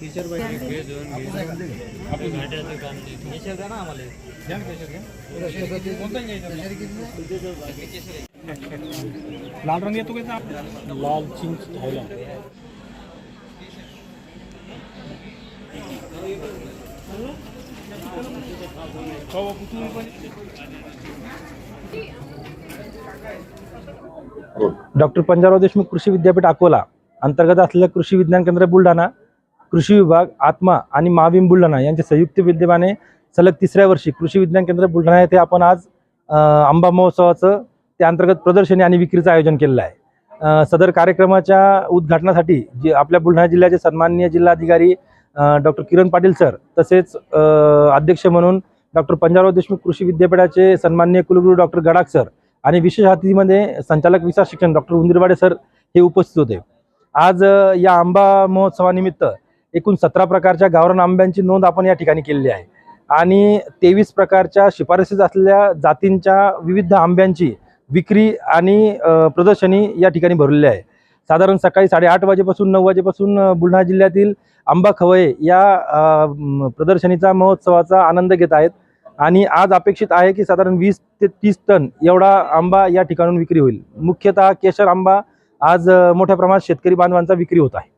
Teacher पाहिजे आपल्या घाट्याचं काम नाही केशर द्या ना आम्हाला घ्या ना केशर घ्या कोणता घ्यायचं लाल रंग येतो का लाल चिंच थायलंड. डॉक्टर पंजाबराव देशमुख कृषी विद्यापीठ अकोला अंतर्गत असलेल्या कृषी विज्ञान केंद्र बुलढाणा कृषी विभाग आत्मा आणि माविम बुलढाणा यांच्या संयुक्त विद्यमाने सलग तिसऱ्या वर्षी कृषी विज्ञान केंद्र बुलढाणा येथे आपण आज आंबा महोत्सवाचं त्याअंतर्गत प्रदर्शनी आणि विक्रीचं आयोजन केलेलं आहे. सदर कार्यक्रमाच्या उद्घाटनासाठी जे आपल्या बुलढाणा जिल्ह्याचे सन्माननीय जिल्हाधिकारी डॉक्टर किरण पाटील सर तसेच अध्यक्ष म्हणून डॉक्टर पंजाबराव देशमुख कृषी विद्यापीठाचे सन्माननीय कुलगुरू डॉक्टर गडाख सर आणि विशेष अतिथीमध्ये संचालक विसा शिक्षण डॉक्टर उंदिरवाडे सर हे उपस्थित होते. आज या आंबा महोत्सवानिमित्त एकूण सतरा प्रकारच्या गावरान आंब्यांची नोंद आपण या ठिकाणी केलेली आहे. आणि तेवीस प्रकारच्या शिफारसीस असलेल्या जातींच्या विविध आंब्यांची विक्री आणि प्रदर्शनी या ठिकाणी भरलेली आहे साधारण सकाळी साडेआठ वाजेपासून नऊ वाजेपासून बुलढाणा जिल्ह्यातील आंबा खवये या प्रदर्शनीचा महोत्सवाचा आनंद घेत आहेत. आणि आज अपेक्षित आहे की साधारण वीस ते तीस टन एवढा आंबा या ठिकाणून विक्री होईल. मुख्यतः केशर आंबा आज मोठ्या प्रमाणात शेतकरी बांधवांचा विक्री होत आहे.